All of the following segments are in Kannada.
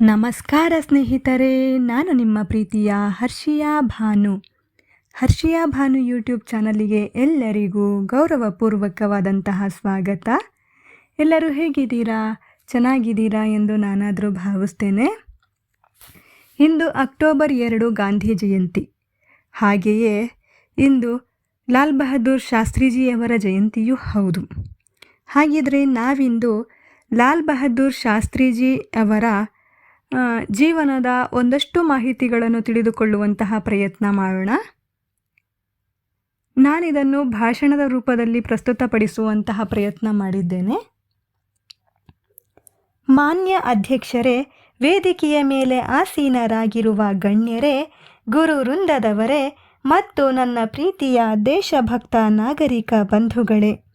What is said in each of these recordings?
ನಮಸ್ಕಾರ ಸ್ನೇಹಿತರೆ, ನಾನು ನಿಮ್ಮ ಪ್ರೀತಿಯ ಹರ್ಷಿಯಾ ಭಾನು. ಹರ್ಷಿಯಾ ಭಾನು ಯೂಟ್ಯೂಬ್ ಚಾನಲಿಗೆ ಎಲ್ಲರಿಗೂ ಗೌರವಪೂರ್ವಕವಾದಂತಹ ಸ್ವಾಗತ. ಎಲ್ಲರೂ ಹೇಗಿದ್ದೀರಾ? ಚೆನ್ನಾಗಿದ್ದೀರಾ ಎಂದು ನಾನಾದರೂ ಭಾವಿಸ್ತೇನೆ. ಇಂದು ಅಕ್ಟೋಬರ್ ಎರಡು ಗಾಂಧಿ ಜಯಂತಿ. ಹಾಗೆಯೇ ಇಂದು ಲಾಲ್ ಬಹದ್ದೂರ್ ಶಾಸ್ತ್ರೀಜಿಯವರ ಜಯಂತಿಯೂ ಹೌದು. ಹಾಗಿದ್ರೆ ನಾವಿಂದು ಲಾಲ್ ಬಹದ್ದೂರ್ ಶಾಸ್ತ್ರೀಜಿ ಅವರ ಜೀವನದ ಒಂದಷ್ಟು ಮಾಹಿತಿಗಳನ್ನು ತಿಳಿದುಕೊಳ್ಳುವಂತಹ ಪ್ರಯತ್ನ ಮಾಡೋಣ. ನಾನಿದನ್ನು ಭಾಷಣದ ರೂಪದಲ್ಲಿ ಪ್ರಸ್ತುತಪಡಿಸುವಂತಹ ಪ್ರಯತ್ನ ಮಾಡಿದ್ದೇನೆ. ಮಾನ್ಯ ಅಧ್ಯಕ್ಷರೇ, ವೇದಿಕೆಯ ಮೇಲೆ ಆಸೀನರಾಗಿರುವ ಗಣ್ಯರೇ, ಗುರು ವೃಂದದವರೇ ಮತ್ತು ನನ್ನ ಪ್ರೀತಿಯ ದೇಶಭಕ್ತ ನಾಗರಿಕ ಬಂಧುಗಳೇ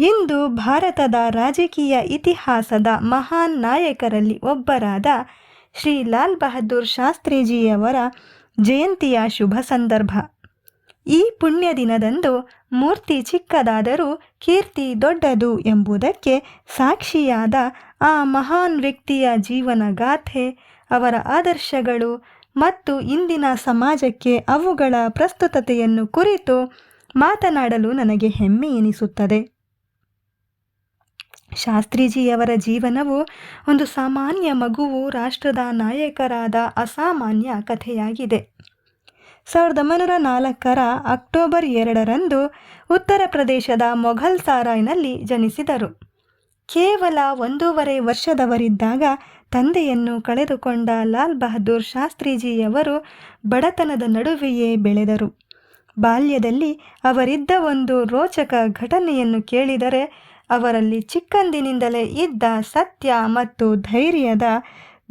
ಇಂದು ಭಾರತದ ರಾಜಕೀಯ ಇತಿಹಾಸದ ಮಹಾನ್ ನಾಯಕರಲ್ಲಿ ಒಬ್ಬರಾದ ಶ್ರೀ ಲಾಲ್ ಬಹದ್ದೂರ್ ಶಾಸ್ತ್ರೀಜಿಯವರ ಜಯಂತಿಯ ಶುಭ ಸಂದರ್ಭ. ಈ ಪುಣ್ಯ ದಿನದಂದು ಮೂರ್ತಿ ಚಿಕ್ಕದಾದರೂ ಕೀರ್ತಿ ದೊಡ್ಡದು ಎಂಬುದಕ್ಕೆ ಸಾಕ್ಷಿಯಾದ ಆ ಮಹಾನ್ ವ್ಯಕ್ತಿಯ ಜೀವನ ಗಾಥೆ, ಅವರ ಆದರ್ಶಗಳು ಮತ್ತು ಇಂದಿನ ಸಮಾಜಕ್ಕೆ ಅವುಗಳ ಪ್ರಸ್ತುತತೆಯನ್ನು ಕುರಿತು ಮಾತನಾಡಲು ನನಗೆ ಹೆಮ್ಮೆ ಎನಿಸುತ್ತದೆ. ಶಾಸ್ತ್ರೀಜಿಯವರ ಜೀವನವು ಒಂದು ಸಾಮಾನ್ಯ ಮಗುವು ರಾಷ್ಟ್ರದ ನಾಯಕರಾದ ಅಸಾಮಾನ್ಯ ಕಥೆಯಾಗಿದೆ. ಸಾವಿರದ ಒಂಬೈನೂರ ನಾಲ್ಕರ ಅಕ್ಟೋಬರ್ ಎರಡರಂದು ಉತ್ತರ ಪ್ರದೇಶದ ಮೊಘಲ್ ಸಾರಾಯ್ನಲ್ಲಿ ಜನಿಸಿದರು. ಕೇವಲ ಒಂದೂವರೆ ವರ್ಷದವರಿದ್ದಾಗ ತಂದೆಯನ್ನು ಕಳೆದುಕೊಂಡ ಲಾಲ್ ಬಹದ್ದೂರ್ ಶಾಸ್ತ್ರೀಜಿಯವರು ಬಡತನದ ನಡುವೆಯೇ ಬೆಳೆದರು. ಬಾಲ್ಯದಲ್ಲಿ ಅವರಿದ್ದ ಒಂದು ರೋಚಕ ಘಟನೆಯನ್ನು ಕೇಳಿದರೆ ಅವರಲ್ಲಿ ಚಿಕ್ಕಂದಿನಿಂದಲೇ ಇದ್ದ ಸತ್ಯ ಮತ್ತು ಧೈರ್ಯದ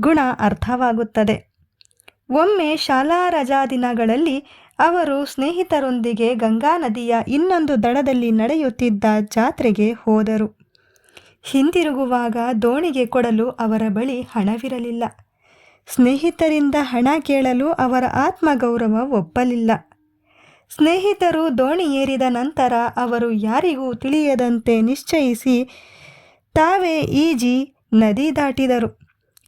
ಗುಣ ಅರ್ಥವಾಗುತ್ತದೆ. ಒಮ್ಮೆ ಶಾಲಾ ರಜಾ ದಿನಗಳಲ್ಲಿ ಅವರು ಸ್ನೇಹಿತರೊಂದಿಗೆ ಗಂಗಾ ನದಿಯ ಇನ್ನೊಂದು ದಡದಲ್ಲಿ ನಡೆಯುತ್ತಿದ್ದ ಜಾತ್ರೆಗೆ ಹೋದರು. ಹಿಂದಿರುಗುವಾಗ ದೋಣಿಗೆ ಕೊಡಲು ಅವರ ಬಳಿ ಹಣವಿರಲಿಲ್ಲ. ಸ್ನೇಹಿತರಿಂದ ಹಣ ಕೇಳಲು ಅವರ ಆತ್ಮಗೌರವ ಒಪ್ಪಲಿಲ್ಲ. ಸ್ನೇಹಿತರು ದೋಣಿ ಏರಿದ ನಂತರ ಅವರು ಯಾರಿಗೂ ತಿಳಿಯದಂತೆ ನಿಶ್ಚಯಿಸಿ ತಾವೇ ಈಜಿ ನದಿ ದಾಟಿದರು.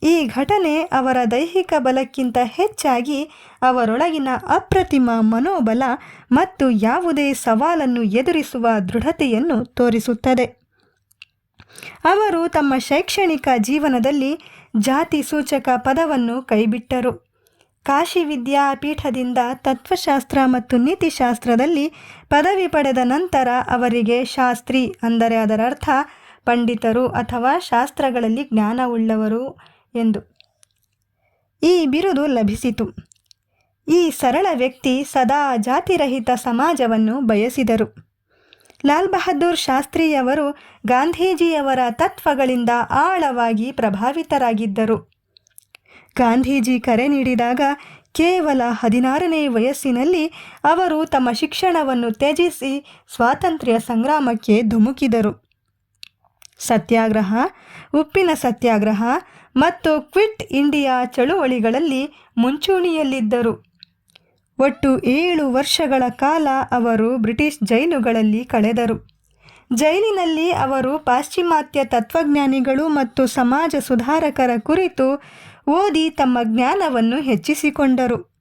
ಈ ಘಟನೆ ಅವರ ದೈಹಿಕ ಬಲಕ್ಕಿಂತ ಹೆಚ್ಚಾಗಿ ಅವರೊಳಗಿನ ಅಪ್ರತಿಮ ಮನೋಬಲ ಮತ್ತು ಯಾವುದೇ ಸವಾಲನ್ನು ಎದುರಿಸುವ ದೃಢತೆಯನ್ನು ತೋರಿಸುತ್ತದೆ. ಅವರು ತಮ್ಮ ಶೈಕ್ಷಣಿಕ ಜೀವನದಲ್ಲಿ ಜಾತಿ ಸೂಚಕ ಪದವನ್ನು ಕೈಬಿಟ್ಟರು. ಕಾಶಿ ವಿದ್ಯಾಪೀಠದಿಂದ ತತ್ವಶಾಸ್ತ್ರ ಮತ್ತು ನೀತಿಶಾಸ್ತ್ರದಲ್ಲಿ ಪದವಿ ಪಡೆದ ನಂತರ ಅವರಿಗೆ ಶಾಸ್ತ್ರಿ ಅಂದರೆ ಅದರ ಅರ್ಥ ಪಂಡಿತರು ಅಥವಾ ಶಾಸ್ತ್ರಗಳಲ್ಲಿ ಜ್ಞಾನವುಳ್ಳವರು ಎಂದು. ಈ ಬಿರುದು ಲಭಿಸಿತು. ಈ ಸರಳ ವ್ಯಕ್ತಿ ಸದಾ ಜಾತಿರಹಿತ ಸಮಾಜವನ್ನು ಬಯಸಿದರು. ಲಾಲ್ ಬಹದ್ದೂರ್ ಶಾಸ್ತ್ರಿಯವರು ಗಾಂಧೀಜಿಯವರ ತತ್ವಗಳಿಂದ ಆಳವಾಗಿ ಪ್ರಭಾವಿತರಾಗಿದ್ದರು. ಗಾಂಧೀಜಿ ಕರೆ ನೀಡಿದಾಗ ಕೇವಲ ಹದಿನಾರನೇ ವಯಸ್ಸಿನಲ್ಲಿ ಅವರು ತಮ್ಮ ಶಿಕ್ಷಣವನ್ನು ತ್ಯಜಿಸಿ ಸ್ವಾತಂತ್ರ್ಯ ಸಂಗ್ರಾಮಕ್ಕೆ ಧುಮುಕಿದರು. ಸತ್ಯಾಗ್ರಹ, ಉಪ್ಪಿನ ಸತ್ಯಾಗ್ರಹ ಮತ್ತು ಕ್ವಿಟ್ ಇಂಡಿಯಾ ಚಳುವಳಿಗಳಲ್ಲಿ ಮುಂಚೂಣಿಯಲ್ಲಿದ್ದರು. ಒಟ್ಟು ಏಳು ವರ್ಷಗಳ ಕಾಲ ಅವರು ಬ್ರಿಟಿಷ್ ಜೈಲುಗಳಲ್ಲಿ ಕಳೆದರು. ಜೈಲಿನಲ್ಲಿ ಅವರು ಪಾಶ್ಚಿಮಾತ್ಯ ತತ್ವಜ್ಞಾನಿಗಳು ಮತ್ತು ಸಮಾಜ ಸುಧಾರಕರ ಕುರಿತು ಓದಿ ತಮ್ಮ ಜ್ಞಾನವನ್ನು ಹೆಚ್ಚಿಸಿಕೊಂಡರು.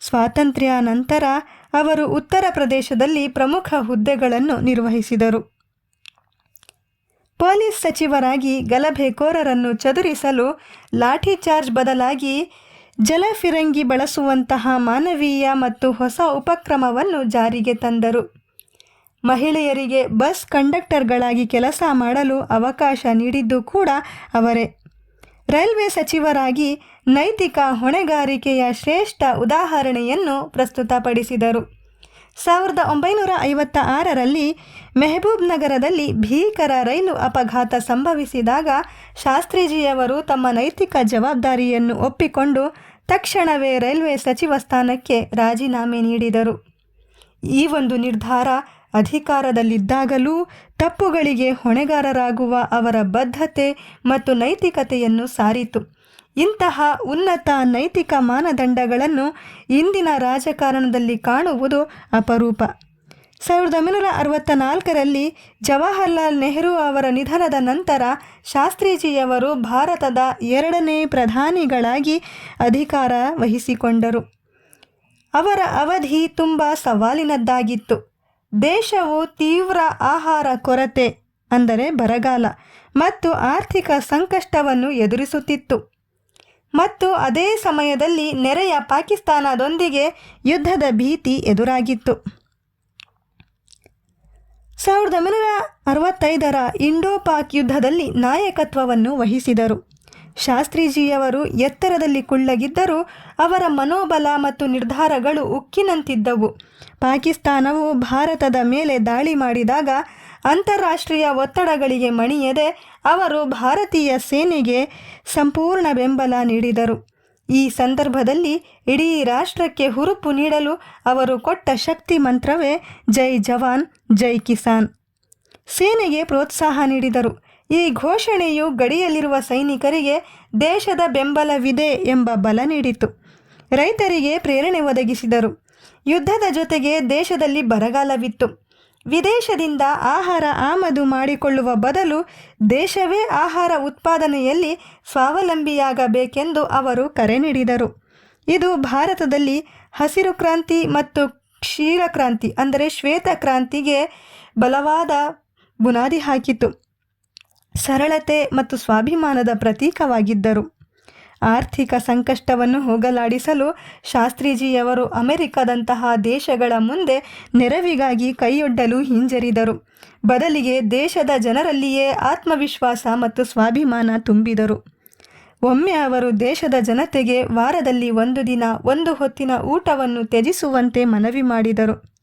ಸ್ವಾತಂತ್ರ್ಯ ನಂತರ ಅವರು ಉತ್ತರ ಪ್ರದೇಶದಲ್ಲಿ ಪ್ರಮುಖ ಹುದ್ದೆಗಳನ್ನು ನಿರ್ವಹಿಸಿದರು. ಪೊಲೀಸ್ ಸಚಿವರಾಗಿ ಗಲಭೆಕೋರರನ್ನು ಚದುರಿಸಲು ಲಾಠಿ ಚಾರ್ಜ್ ಬದಲಾಗಿ ಜಲಫಿರಂಗಿ ಬಳಸುವಂತಹ ಮಾನವೀಯ ಮತ್ತು ಹೊಸ ಉಪಕ್ರಮವನ್ನು ಜಾರಿಗೆ ತಂದರು. ಮಹಿಳೆಯರಿಗೆ ಬಸ್ ಕಂಡಕ್ಟರ್ಗಳಾಗಿ ಕೆಲಸ ಮಾಡಲು ಅವಕಾಶ ನೀಡಿದ್ದು ಕೂಡ ಅವರೇ. ರೈಲ್ವೆ ಸಚಿವರಾಗಿ ನೈತಿಕ ಹೊಣೆಗಾರಿಕೆಯ ಶ್ರೇಷ್ಠ ಉದಾಹರಣೆಯನ್ನು ಪ್ರಸ್ತುತಪಡಿಸಿದರು. ಸಾವಿರದ ಒಂಬೈನೂರ ಐವತ್ತ ಆರರಲ್ಲಿ ಮೆಹಬೂಬ್ ನಗರದಲ್ಲಿ ಭೀಕರ ರೈಲು ಅಪಘಾತ ಸಂಭವಿಸಿದಾಗ ಶಾಸ್ತ್ರೀಜಿಯವರು ತಮ್ಮ ನೈತಿಕ ಜವಾಬ್ದಾರಿಯನ್ನು ಒಪ್ಪಿಕೊಂಡು ತಕ್ಷಣವೇ ರೈಲ್ವೆ ಸಚಿವ ಸ್ಥಾನಕ್ಕೆ ರಾಜೀನಾಮೆ ನೀಡಿದರು. ಈ ಒಂದು ನಿರ್ಧಾರ ಅಧಿಕಾರದಲ್ಲಿದ್ದಾಗಲೂ ತಪ್ಪುಗಳಿಗೆ ಹೊಣೆಗಾರರಾಗುವ ಅವರ ಬದ್ಧತೆ ಮತ್ತು ನೈತಿಕತೆಯನ್ನು ಸಾರಿತು. ಇಂತಹ ಉನ್ನತ ನೈತಿಕ ಮಾನದಂಡಗಳನ್ನು ಇಂದಿನ ರಾಜಕಾರಣದಲ್ಲಿ ಕಾಣುವುದು ಅಪರೂಪ. ಸಾವಿರದ ಒಂಬೈನೂರ ಅರವತ್ತ ನಾಲ್ಕರಲ್ಲಿ ಜವಾಹರ್ಲಾಲ್ ನೆಹರು ಅವರ ನಿಧನದ ನಂತರ ಶಾಸ್ತ್ರೀಜಿಯವರು ಭಾರತದ ಎರಡನೇ ಪ್ರಧಾನಿಗಳಾಗಿ ಅಧಿಕಾರ ವಹಿಸಿಕೊಂಡರು. ಅವರ ಅವಧಿ ತುಂಬ ಸವಾಲಿನದ್ದಾಗಿತ್ತು. ದೇಶವು ತೀವ್ರ ಆಹಾರ ಕೊರತೆ ಅಂದರೆ ಬರಗಾಲ ಮತ್ತು ಆರ್ಥಿಕ ಸಂಕಷ್ಟವನ್ನು ಎದುರಿಸುತ್ತಿತ್ತು. ಮತ್ತು ಅದೇ ಸಮಯದಲ್ಲಿ ನೆರೆಯ ಪಾಕಿಸ್ತಾನದೊಂದಿಗೆ ಯುದ್ಧದ ಭೀತಿ ಎದುರಾಗಿತ್ತು. ಸಾವಿರದ ಒಂಬೈನೂರ ಅರವತ್ತೈದರ ಇಂಡೋ ಪಾಕ್ ಯುದ್ಧದಲ್ಲಿ ನಾಯಕತ್ವವನ್ನು ವಹಿಸಿದರು. ಶಾಸ್ತ್ರೀಜಿಯವರು ಎತ್ತರದಲ್ಲಿ ಕುಳ್ಳಗಿದ್ದರೂ ಅವರ ಮನೋಬಲ ಮತ್ತು ನಿರ್ಧಾರಗಳು ಉಕ್ಕಿನಂತಿದ್ದವು. ಪಾಕಿಸ್ತಾನವು ಭಾರತದ ಮೇಲೆ ದಾಳಿ ಮಾಡಿದಾಗ ಅಂತಾರಾಷ್ಟ್ರೀಯ ಒತ್ತಡಗಳಿಗೆ ಮಣಿಯದೆ ಅವರು ಭಾರತೀಯ ಸೇನೆಗೆ ಸಂಪೂರ್ಣ ಬೆಂಬಲ ನೀಡಿದರು. ಈ ಸಂದರ್ಭದಲ್ಲಿ ಇಡೀ ರಾಷ್ಟ್ರಕ್ಕೆ ಹುರುಪು ನೀಡಲು ಅವರು ಕೊಟ್ಟ ಶಕ್ತಿ ಮಂತ್ರವೇ ಜೈ ಜವಾನ್, ಜೈ ಕಿಸಾನ್. ಸೇನೆಗೆ ಪ್ರೋತ್ಸಾಹ ನೀಡಿದರು. ಈ ಘೋಷಣೆಯು ಗಡಿಯಲ್ಲಿರುವ ಸೈನಿಕರಿಗೆ ದೇಶದ ಬೆಂಬಲವಿದೆ ಎಂಬ ಬಲ ನೀಡಿತು ರೈತರಿಗೆ ಪ್ರೇರಣೆ ಒದಗಿಸಿದರು. ಯುದ್ಧದ ಜೊತೆಗೆ ದೇಶದಲ್ಲಿ ಬರಗಾಲವಿತ್ತು. ವಿದೇಶದಿಂದ ಆಹಾರ ಆಮದು ಮಾಡಿಕೊಳ್ಳುವ ಬದಲು ದೇಶವೇ ಆಹಾರ ಉತ್ಪಾದನೆಯಲ್ಲಿ ಸ್ವಾವಲಂಬಿಯಾಗಬೇಕೆಂದು ಅವರು ಕರೆ ನೀಡಿದರು. ಇದು ಭಾರತದಲ್ಲಿ ಹಸಿರು ಕ್ರಾಂತಿ ಮತ್ತು ಕ್ಷೀರ ಕ್ರಾಂತಿ ಅಂದರೆ ಶ್ವೇತ ಕ್ರಾಂತಿಗೆ ಬಲವಾದ ಬುನಾದಿ ಹಾಕಿತು ಸರಳತೆ ಮತ್ತು ಸ್ವಾಭಿಮಾನದ ಪ್ರತೀಕವಾಗಿದ್ದರು. ಆರ್ಥಿಕ ಸಂಕಷ್ಟವನ್ನು ಹೋಗಲಾಡಿಸಲು ಶಾಸ್ತ್ರೀಜಿಯವರು ಅಮೆರಿಕದಂತಹ ದೇಶಗಳ ಮುಂದೆ ನೆರವಿಗಾಗಿ ಕೈಯೊಡ್ಡಲು ಹಿಂಜರಿದರು. ಬದಲಿಗೆ ದೇಶದ ಜನರಲ್ಲಿಯೇ ಆತ್ಮವಿಶ್ವಾಸ ಮತ್ತು ಸ್ವಾಭಿಮಾನ ತುಂಬಿದರು. ಒಮ್ಮೆ ಅವರು ದೇಶದ ಜನತೆಗೆ ವಾರದಲ್ಲಿ ಒಂದು ದಿನ ಒಂದು ಹೊತ್ತಿನ ಊಟವನ್ನು ತ್ಯಜಿಸುವಂತೆ ಮನವಿ ಮಾಡಿದರು.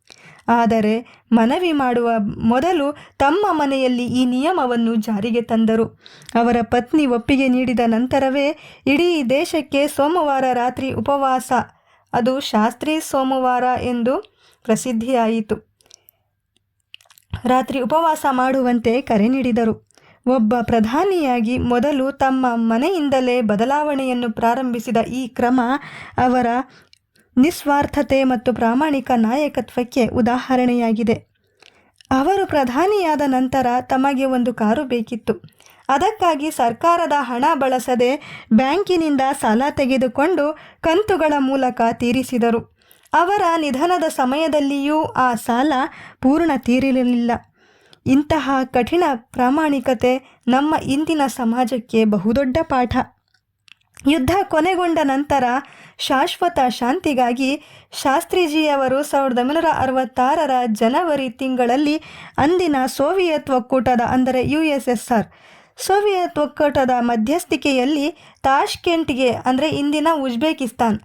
ಆದರೆ ಮನವಿ ಮಾಡುವ ಮೊದಲು ತಮ್ಮ ಮನೆಯಲ್ಲಿ ಈ ನಿಯಮವನ್ನು ಜಾರಿಗೆ ತಂದರು. ಅವರ ಪತ್ನಿ ಒಪ್ಪಿಗೆ ನೀಡಿದ ನಂತರವೇ ಇಡೀ ದೇಶಕ್ಕೆ ಸೋಮವಾರ ರಾತ್ರಿ ಉಪವಾಸ. ಅದು ಶಾಸ್ತ್ರಿ ಸೋಮವಾರ ಎಂದು ಪ್ರಸಿದ್ಧಿಯಾಯಿತು. ರಾತ್ರಿ ಉಪವಾಸ ಮಾಡುವಂತೆ ಕರೆ ನೀಡಿದರು. ಒಬ್ಬ ಪ್ರಧಾನಿಯಾಗಿ ಮೊದಲು ತಮ್ಮ ಮನೆಯಿಂದಲೇ ಬದಲಾವಣೆಯನ್ನು ಪ್ರಾರಂಭಿಸಿದ ಈ ಕ್ರಮ ಅವರ ನಿಸ್ವಾರ್ಥತೆ ಮತ್ತು ಪ್ರಾಮಾಣಿಕ ನಾಯಕತ್ವಕ್ಕೆ ಉದಾಹರಣೆಯಾಗಿದೆ. ಅವರು ಪ್ರಧಾನಿಯಾದ ನಂತರ ತಮಗೆ ಒಂದು ಕಾರು ಬೇಕಿತ್ತು. ಅದಕ್ಕಾಗಿ ಸರ್ಕಾರದ ಹಣ ಬಳಸದೆ ಬ್ಯಾಂಕಿನಿಂದ ಸಾಲ ತೆಗೆದುಕೊಂಡು ಕಂತುಗಳ ಮೂಲಕ ತೀರಿಸಿದರು. ಅವರ ನಿಧನದ ಸಮಯದಲ್ಲಿಯೂ ಆ ಸಾಲ ಪೂರ್ಣ ತೀರಿರಲಿಲ್ಲ. ಇಂತಹ ಕಠಿಣ ಪ್ರಾಮಾಣಿಕತೆ ನಮ್ಮ ಇಂದಿನ ಸಮಾಜಕ್ಕೆ ಬಹುದೊಡ್ಡ ಪಾಠ. ಯುದ್ಧ ಕೊನೆಗೊಂಡ ನಂತರ ಶಾಶ್ವತ ಶಾಂತಿಗಾಗಿ ಶಾಸ್ತ್ರೀಜಿಯವರು ಸಾವಿರದ ಒಂಬೈನೂರ ಅರವತ್ತಾರರ ಜನವರಿ ತಿಂಗಳಲ್ಲಿ ಅಂದಿನ ಸೋವಿಯತ್ ಒಕ್ಕೂಟದ, ಅಂದರೆ U S S R Soviet ಒಕ್ಕೂಟದ ಮಧ್ಯಸ್ಥಿಕೆಯಲ್ಲಿ ತಾಷ್ಕೆಂಟ್ಗೆ, ಅಂದರೆ ಇಂದಿನ ಉಜ್ಬೇಕಿಸ್ತಾನ್,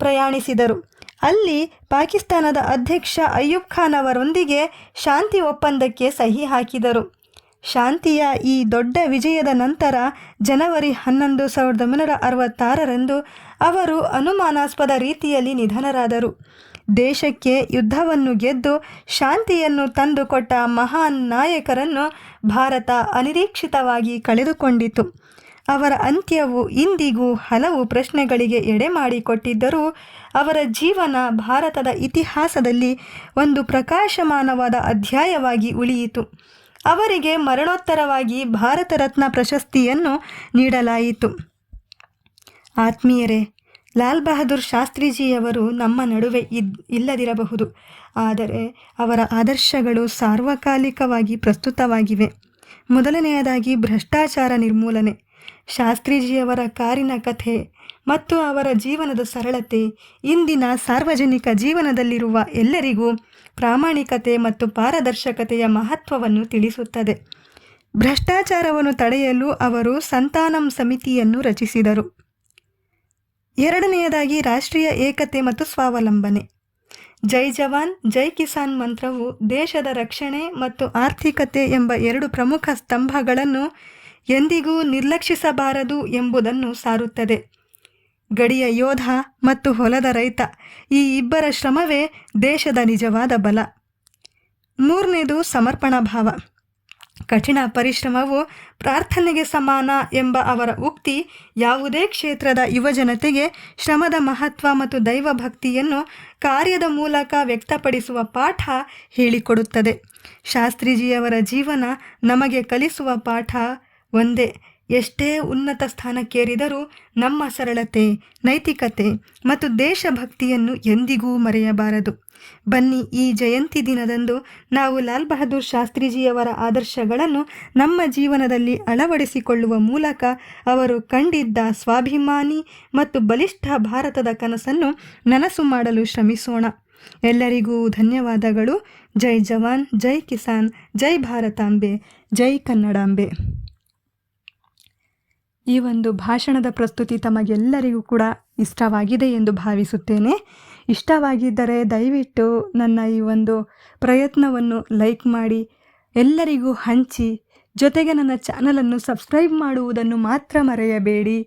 ಪ್ರಯಾಣಿಸಿದರು. ಅಲ್ಲಿ ಪಾಕಿಸ್ತಾನದ ಅಧ್ಯಕ್ಷ ಅಯ್ಯೂಬ್ ಖಾನ್ ಅವರೊಂದಿಗೆ ಶಾಂತಿ ಒಪ್ಪಂದಕ್ಕೆ ಸಹಿ ಹಾಕಿದರು. ಶಾಂತಿಯ ಈ ದೊಡ್ಡ ವಿಜಯದ ನಂತರ ಜನವರಿ ಹನ್ನೊಂದು ಸಾವಿರದ ಒಂಬೈನೂರ ಅರವತ್ತಾರರಂದು ಅವರು ಅನುಮಾನಾಸ್ಪದ ರೀತಿಯಲ್ಲಿ ನಿಧನರಾದರು. ದೇಶಕ್ಕೆ ಯುದ್ಧವನ್ನು ಗೆದ್ದು ಶಾಂತಿಯನ್ನು ತಂದುಕೊಟ್ಟ ಮಹಾನ್ ನಾಯಕರನ್ನು ಭಾರತ ಅನಿರೀಕ್ಷಿತವಾಗಿ ಕಳೆದುಕೊಂಡಿತು. ಅವರ ಅಂತ್ಯವು ಇಂದಿಗೂ ಹಲವು ಪ್ರಶ್ನೆಗಳಿಗೆ ಎಡೆ ಮಾಡಿಕೊಟ್ಟಿದ್ದರೂ ಅವರ ಜೀವನ ಭಾರತದ ಇತಿಹಾಸದಲ್ಲಿ ಒಂದು ಪ್ರಕಾಶಮಾನವಾದ ಅಧ್ಯಾಯವಾಗಿ ಉಳಿಯಿತು. ಅವರಿಗೆ ಮರಣೋತ್ತರವಾಗಿ ಭಾರತ ರತ್ನ ಪ್ರಶಸ್ತಿಯನ್ನು ನೀಡಲಾಯಿತು. ಆತ್ಮೀಯರೇ, ಲಾಲ್ ಬಹದ್ದೂರ್ ಶಾಸ್ತ್ರೀಜಿಯವರು ನಮ್ಮ ನಡುವೆ ಇದ್, ಇಲ್ಲದಿರಬಹುದು. ಆದರೆ ಅವರ ಆದರ್ಶಗಳು ಸಾರ್ವಕಾಲಿಕವಾಗಿ ಪ್ರಸ್ತುತವಾಗಿವೆ. ಮೊದಲನೆಯದಾಗಿ ಭ್ರಷ್ಟಾಚಾರ ನಿರ್ಮೂಲನೆ. ಶಾಸ್ತ್ರೀಜಿಯವರ ಕಾರಿನ ಕಥೆ ಮತ್ತು ಅವರ ಜೀವನದ ಸರಳತೆ, ಇಂದಿನ ಸಾರ್ವಜನಿಕ ಜೀವನದಲ್ಲಿರುವ ಎಲ್ಲರಿಗೂ ಪ್ರಾಮಾಣಿಕತೆ ಮತ್ತು ಪಾರದರ್ಶಕತೆಯ ಮಹತ್ವವನ್ನು ತಿಳಿಸುತ್ತದೆ. ಭ್ರಷ್ಟಾಚಾರವನ್ನು ತಡೆಯಲು ಅವರು ಸಂತಾನಂ ಸಮಿತಿಯನ್ನು ರಚಿಸಿದರು. ಎರಡನೆಯದಾಗಿ ರಾಷ್ಟ್ರೀಯ ಏಕತೆ ಮತ್ತು ಸ್ವಾವಲಂಬನೆ. ಜೈ ಜವಾನ್, ಜೈ ಕಿಸಾನ್ ಮಂತ್ರವು ದೇಶದ ರಕ್ಷಣೆ ಮತ್ತು ಆರ್ಥಿಕತೆ ಎಂಬ ಎರಡು ಪ್ರಮುಖ ಸ್ತಂಭಗಳನ್ನು ಎಂದಿಗೂ ನಿರ್ಲಕ್ಷಿಸಬಾರದು ಎಂಬುದನ್ನು ಸಾರುತ್ತದೆ. ಗಡಿಯ ಯೋಧ ಮತ್ತು ಹೊಲದ ರೈತ. ಈ ಇಬ್ಬರ ಶ್ರಮವೇ ದೇಶದ ನಿಜವಾದ ಬಲ. ಮೂರನೇದು ಸಮರ್ಪಣಾ ಭಾವ. ಕಠಿಣ ಪರಿಶ್ರಮವು ಪ್ರಾರ್ಥನೆಗೆ ಸಮಾನ ಎಂಬ ಅವರ ಉಕ್ತಿ ಯಾವುದೇ ಕ್ಷೇತ್ರದ ಯುವಜನತೆಗೆ ಶ್ರಮದ ಮಹತ್ವ ಮತ್ತು ದೈವ ಭಕ್ತಿಯನ್ನು ಕಾರ್ಯದ ಮೂಲಕ ವ್ಯಕ್ತಪಡಿಸುವ ಪಾಠ ಹೇಳಿಕೊಡುತ್ತದೆ. ಶಾಸ್ತ್ರೀಜಿಯವರ ಜೀವನ ನಮಗೆ ಕಲಿಸುವ ಪಾಠ ಒಂದೇ. ಎಷ್ಟೇ ಉನ್ನತ ಸ್ಥಾನಕ್ಕೇರಿದರೂ ನಮ್ಮ ಸರಳತೆ, ನೈತಿಕತೆ ಮತ್ತು ದೇಶಭಕ್ತಿಯನ್ನು ಎಂದಿಗೂ ಮರೆಯಬಾರದು. ಬನ್ನಿ ಈ ಜಯಂತಿ ದಿನದಂದು ನಾವು ಲಾಲ್ ಬಹದ್ದೂರ್ ಶಾಸ್ತ್ರಿಜಿಯವರ ಆದರ್ಶಗಳನ್ನು ನಮ್ಮ ಜೀವನದಲ್ಲಿ ಅಳವಡಿಸಿಕೊಳ್ಳುವ ಮೂಲಕ ಅವರು ಕಂಡಿದ್ದ ಸ್ವಾಭಿಮಾನಿ ಮತ್ತು ಬಲಿಷ್ಠ ಭಾರತದ ಕನಸನ್ನು ನನಸು ಮಾಡಲು ಶ್ರಮಿಸೋಣ. ಎಲ್ಲರಿಗೂ ಧನ್ಯವಾದಗಳು. ಜೈ ಜವಾನ್, ಜೈ ಕಿಸಾನ್, ಜೈ ಭಾರತಾಂಬೆ, ಜೈ ಕನ್ನಡಾಂಬೆ. ಈ ಒಂದು ಭಾಷಣದ ಪ್ರಸ್ತುತಿ ತಮಗೆಲ್ಲರಿಗೂ ಕೂಡ ಇಷ್ಟವಾಗಿದೆ ಎಂದು ಭಾವಿಸುತ್ತೇನೆ. ಇಷ್ಟವಾಗಿದ್ದರೆ ದಯವಿಟ್ಟು ನನ್ನ ಈ ಒಂದು ಪ್ರಯತ್ನವನ್ನು ಲೈಕ್ ಮಾಡಿ, ಎಲ್ಲರಿಗೂ ಹಂಚಿ, ಜೊತೆಗೆ ನನ್ನ ಚಾನಲನ್ನು ಸಬ್ಸ್ಕ್ರೈಬ್ ಮಾಡುವುದನ್ನು ಮಾತ್ರ ಮರೆಯಬೇಡಿ.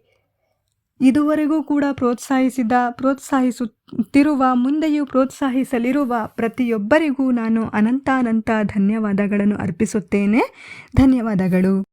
ಇದುವರೆಗೂ ಕೂಡ ಪ್ರೋತ್ಸಾಹಿಸಿದ, ಪ್ರೋತ್ಸಾಹಿಸುತ್ತಿರುವ, ಮುಂದೆಯೂ ಪ್ರೋತ್ಸಾಹಿಸಲಿರುವ ಪ್ರತಿಯೊಬ್ಬರಿಗೂ ನಾನು ಅನಂತಾನಂತ ಧನ್ಯವಾದಗಳನ್ನು ಅರ್ಪಿಸುತ್ತೇನೆ. ಧನ್ಯವಾದಗಳು.